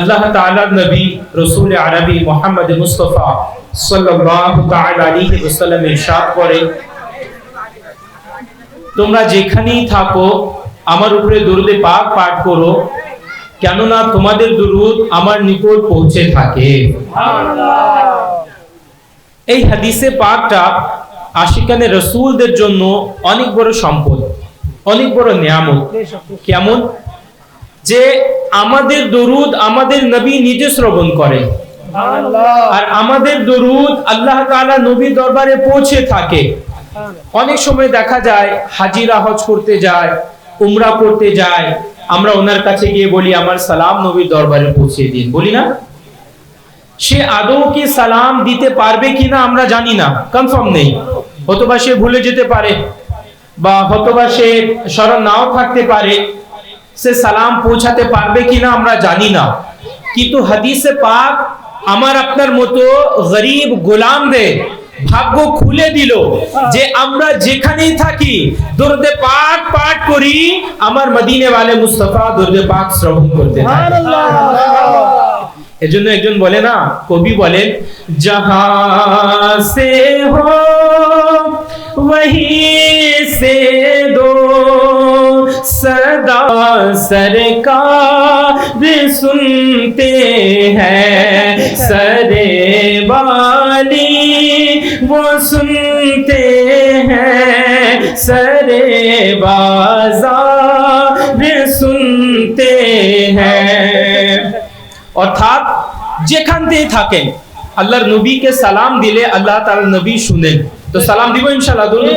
আল্লাহ তাআলার নবী রসুল আরবি মোহাম্মদ মুস্তফা সাল্লাল্লাহু তাআলা আলাইহি ওয়াসাল্লাম ইরশাদ করে, তোমরা যেখানেই থাকো, আমার উপরে দরুদে পাক পাঠ করো, কেননা তোমাদের দরুদ আমার নিকট পৌঁছে থাকে। এই হাদিসে পাকটা আশিকানে রসুলদের জন্য অনেক বড় সম্পদ, অনেক বড় নিয়ামত। কেমন? যে আমাদের দরুদ আমাদের নবী নিজে শ্রবণ করে। আর আমাদের দরুদ আল্লাহ তাআলা নবী দরবারে পৌঁছে থাকে। অনেক সময় দেখা যায় হাজিরা হজ করতে যায় উমরা করতে যায়। আমরা ওনার কাছে গিয়ে বলি আমার সালাম নবীর দরবারে পৌঁছে দিন। বলি না? সে আদৌ কি সালাম দিতে পারবে কিনা আমরা জানি না। কনফার্ম নেই। হতবা সে ভুলে যেতে পারে বা হতবা সে স্মরণ নাও থাকতে পারে। সে সালাম পৌঁছাতে পারবে কিনা আমরা জানি না কিন্তু হাদিসে পাক আমার আপনার মতো গরিব গোলামদের ভাগ্য খুলে দিল যে আমরা যেখানেই থাকি দরদে পাক পাঠ করি আমার মদিনে ওয়ালে মুস্তাফা দরদে পাক শ্রবণ করতে থাকে এজন্য একজন বলে না কবি বলেন যাহা সে হো वही से दो صدا سرکار سنتے ہیں۔ سرے والی وہ سنتے ہیں۔ سرے بازار اردات جانتے تھا کے اللہ نبی کے سلام دلے اللہ تعالی نبی سنیں تو سلام دیو ان شاء اللہ دونوں